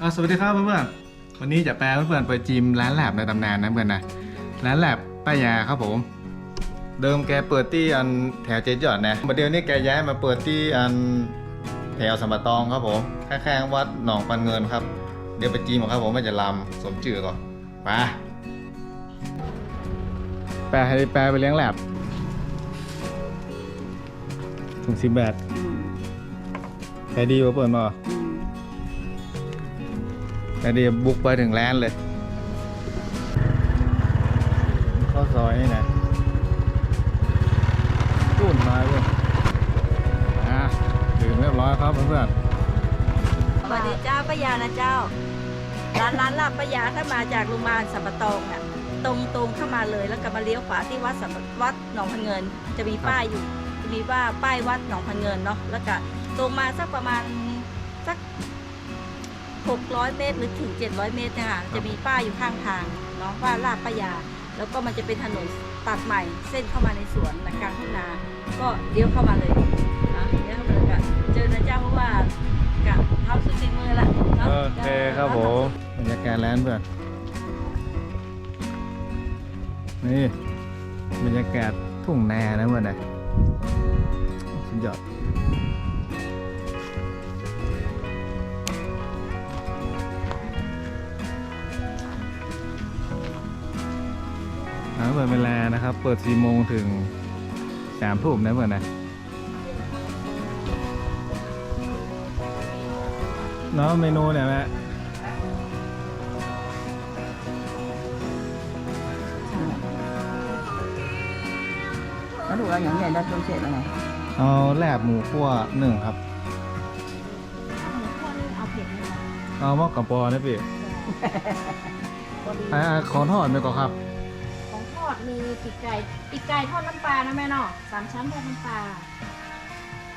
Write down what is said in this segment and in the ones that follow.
อะสวัสดีครับเพื่อนๆวันนี้จะแปลเพื่อนๆไปจิมร้านแลบในตำนานนะเพื่อนนะร้านแลบป้ายาครับผม เดิมแกเปิดที่อันแถวเจดยอดนะมาเดี๋ยวนี้แกย้ายมาเปิดที่อันแถวสมบัตองครับผมข้างๆวัดหนองปันเงินครับ เดี๋ยวไปจีมครับผมไม่จะลำสมจื่อก่อนไปแปลให้แปลไปเลี้ยงแลบถึงสิบแปดใครดีกว่าเปิดมา แต่ดีบุกไปถึงร้านเลยข้าซอยนี่นะปุ่นมาเพื่อนอะถึงเรียบร้อยครับเพื่อนสวัสดีเจ้าป้ายานะเจ้า ร้านร้านลาบป้ายาถ้ามาจากโรงพยาบาลสัมปะตองน่ะตรงตรงเข้ามาเลยแล้วก็มาเลี้ยวขวาที่วัดสัมวัดหนองพันเงิน จะมีป้ายอยู่มีว่าป้ายวัดหนองพันเงินเนาะแล้วก็ตรงมาสักประมาณสัก 600 เมตรหรือถึง 700 เมตรเนะคะจะมีป้ายอยู่ข้างทางเนาะว่าลาบป้ายา แล้วก็มันจะเป็นถนนตัดใหม่เส้นเข้ามาในสวนนะกลางทุ่งนา ก็เลี้ยวเข้ามาเลยนะเลี้ยวเข้ามาเลยก็เจอนะเจ้าเพราะว่ากะเท้าสุดในมือละๆเนาะโอเคครับผมบรรยากาศร้านเพื่อนนี่บรรยากาศทุ่งนานะเพื่อนนะสุดยอด เปิดเวลานะครับ เปิด4โมงถึง3ทุ่มนะเพื่อนนะเนาะเมนูเนี่ยแม่แล้วดูอะไรอย่างเงี้ยได้ต้นเสร็จแล้วไงเอาแลบหมูคั่วหนึ่งครับ เอาเผ็ดไหมเอาหม้อกับปอนะพี่อ่าขอทอดไปก่อนครับของทอ ดมีปีกไก่ปีกไก่ทอดน้ำปลานะแม่เนาะสามชั้นทอดน้ำปลา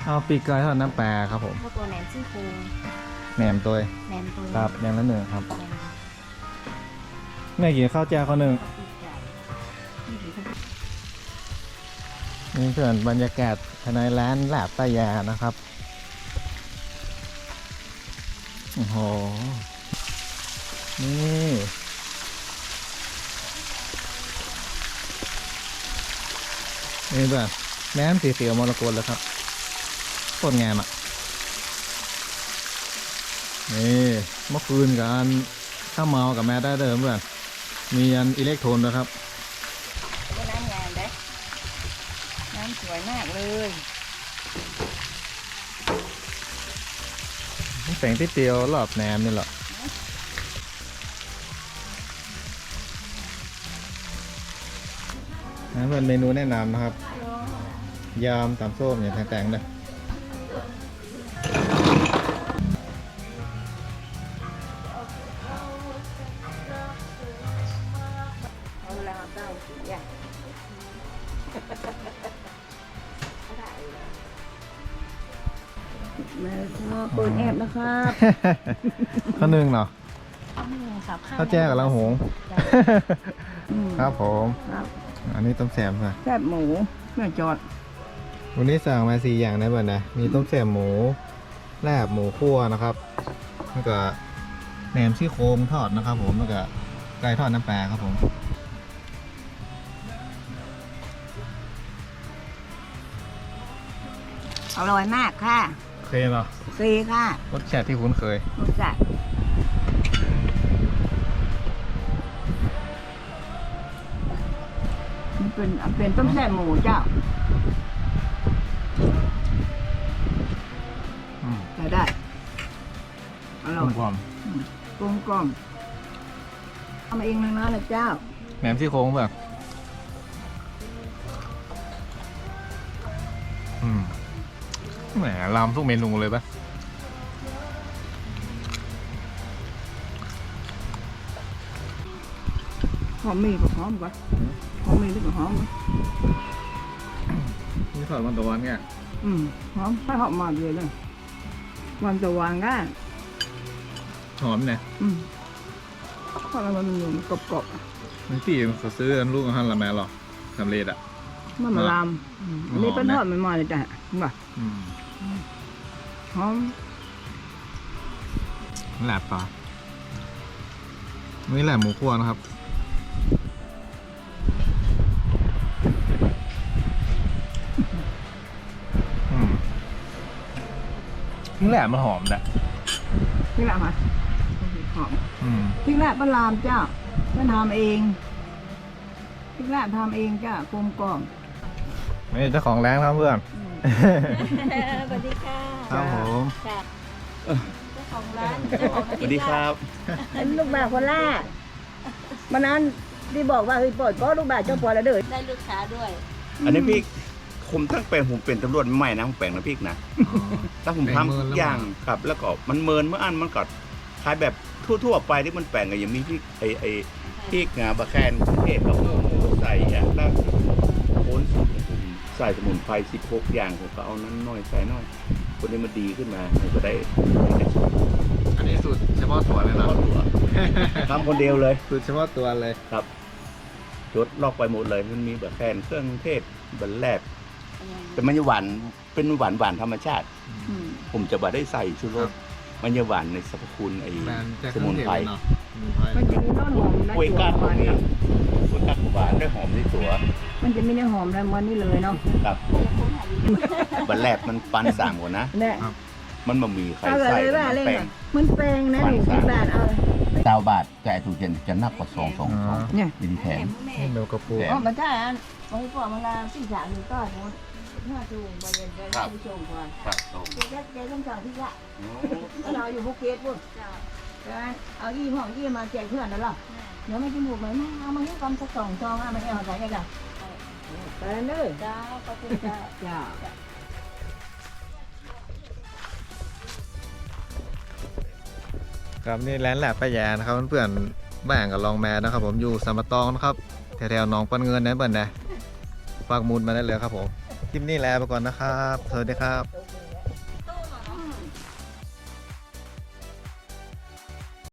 เอาปีกไก่ทอดน้ำปลาครับผมข้าวตัวแหนมซี่โครงแหนมตัวแหนมตัวครับอย่างละหนึ่งครับแหนมแม่กินข้าวแจ้วข้าวหนึ่งปีกไก่นี่เพื่อนบรรยากาศภายในร้านลาบป้ายานะครับโอ้โหนี่ นี่เพื่อนแม่นสีเขียวมรกตเลยครับโคตรงามอะนี่เมื่อคืนกันข้าวเมากับแม่ได้เดิมเพื่อนมีอันอิเล็กโทรนด้วยครับก็น้ำงานได้น้ำสวยมากเลยแสงที่เตียวรอบแหนมนี่เหรอ นั่นเป็นเมนูแนะนำนะครับ ยำตำส้มอย่างแตงๆเลยเอาแล้วเจ้าสีอย่างแม่ชอบเปิดแอบนะครับข้าวนึ่งเนาะนี่ครับข้าวแจ้กับเราหงอืมครับผมครับ อันนี้ต้มแซ่บค่ะแซ่บหมูแม่จอด วันนี้สั่งมาสี่อย่างนะเพื่อนนะ มีต้มแซ่บหมูแลบหมูคั่วนะครับ แล้วก็แหนมซี่โครงทอดนะครับ ผม แล้วก็ไก่ทอดน้ำปลาครับผมอร่อยมากค่ะ โอเคเนาะ โอเคค่ะ รสชาติที่คุ้นเคยรสช เป็นเป็นต้มแซ่บหมูเจ้าอืมใช้ได้อกร่ลอมยกล่อมกลมกล่อมทำเองนะนะเจ้าแหนมซี่โครงแบบอืมแหมลำทุกเมนูเลยปะ หอมมีกับหอมก่อนหอมมีหรือกับหอมก่อนนี่ทอดมันตะวันไงอืมหอมถ้าหอมมาเลยเลยวันจะวางได้หอมเนี่ยอืมเพราะอะไรมันอยู่กรอบกรอบมันตีมันเขาซื้อกันลูกหันละแม่หรอสำเร็จอะๆมันมาลามอืมอันนี้เป็นหทออมดนะใหม่ๆเลยจ้ะว่าอืมหอมหลับปะนี่แหละหมูคั่วนะครับ นี่แหละมันหอมนะพริกแหละมาหอมอืมพริกแหละป้าลามจ้าเพื่อนทำเองพริกแหละทำเองจ้ากลมกล่อมนี่เจ้าของร้านครับเพื่อน สวัสดีค่ะครับผมค่ะเจ้าของร้านเจ้าของสวัสดีครับเป็นลูกบ่าวคนแรกวันนั้นที่บอกว่าเฮ้ยปล่อยก็ลูกบ่าวเจ้าปล่อยแล้วเด้อได้ลูกค้าด้วย อันนี้พี่ ผมตั้งแปลงผมเป็นตำรวจใหม่นะผมแปลงนะพี่นะอ๋อถ้าผมทำทุกอย่างครับ แล้วก็มันเมินเมื่ออันมันก็คล้ายแบบทั่วๆไปที่มันแปลงอะอย่างมีพี่ไอไอพี่งาบะแคนเทศกับใส่อะแล้วโอนใส่สมุนไพรสิบหกอย่างผมก็เอานั้นน้อยใส่น้อยคนนี้มันดีขึ้นมาผมก็ได้ได้สูตรอันนี้สูตรเฉพาะตัวเลยเฉเนาะพาะตัวทำคนเดียวเลยสูตรเฉพาะตัวเลยครับยศลอกไปหมดเลยมันมีแบบแคนเครื่องเทศบันแลบ แต่มันจะหวานเป็นหวานหวานธรรมชาติ อืมผมจะบ่ได้ใส่ชูรครัสบมันจะหวานในสรรพคุณไอ้แบรนด์แจ็คสมุนไพรเนาะสมุนไพรมันจะมีต้นหอมและกล้วยถั่ก้านพวมักนนี้กล้วยก้านหวานได้หอมในตัวมันจะมีเนื้อหอมและมันนี่เลยเนาะครับบันแลบมันปันสามกว่านะ เนี่ยมันมามีใครเอาเลใส่ยว่ามันเล่นแป้งอะมันแปลงนะหนูที่บ้านเอา เก้าบาทแต่ไอ้ถูกเจนจะนักกว่าสองสองสองเนี่ย ดินแถม นี่เมลกระปูแถ อ๋อมาใช่อันโอ้ยปอมาลาสี่สามหนึ่งก็หมดห้าจูงไปเย็นไปครับผู้ชมก่อนครับคือแค่ใจต้องสั่งที่ละเราอยู่ภูเก็ตพุ่นเอายี่ห้อยี่มาแจกเพื่อนนั่นหรอเดี๋ยวไม่กินหมูไหมแม่เอามาให้กำสักสองซองเอามาให้เอาใส่กันไปเลยจ้าขอบคุณจ้าจ้า ครับนี่ร้านแหลบป้ายานะครับเพื่อนๆบ้านกับลองแมนะครับ ผมอยู่สามตองนะครับแถวๆหนองปันเงินนะเพื่อนนะฝากมูลมาได้เลยครับผมคลิปนี้แล้วไปก่อนนะครับสวัสดีครับ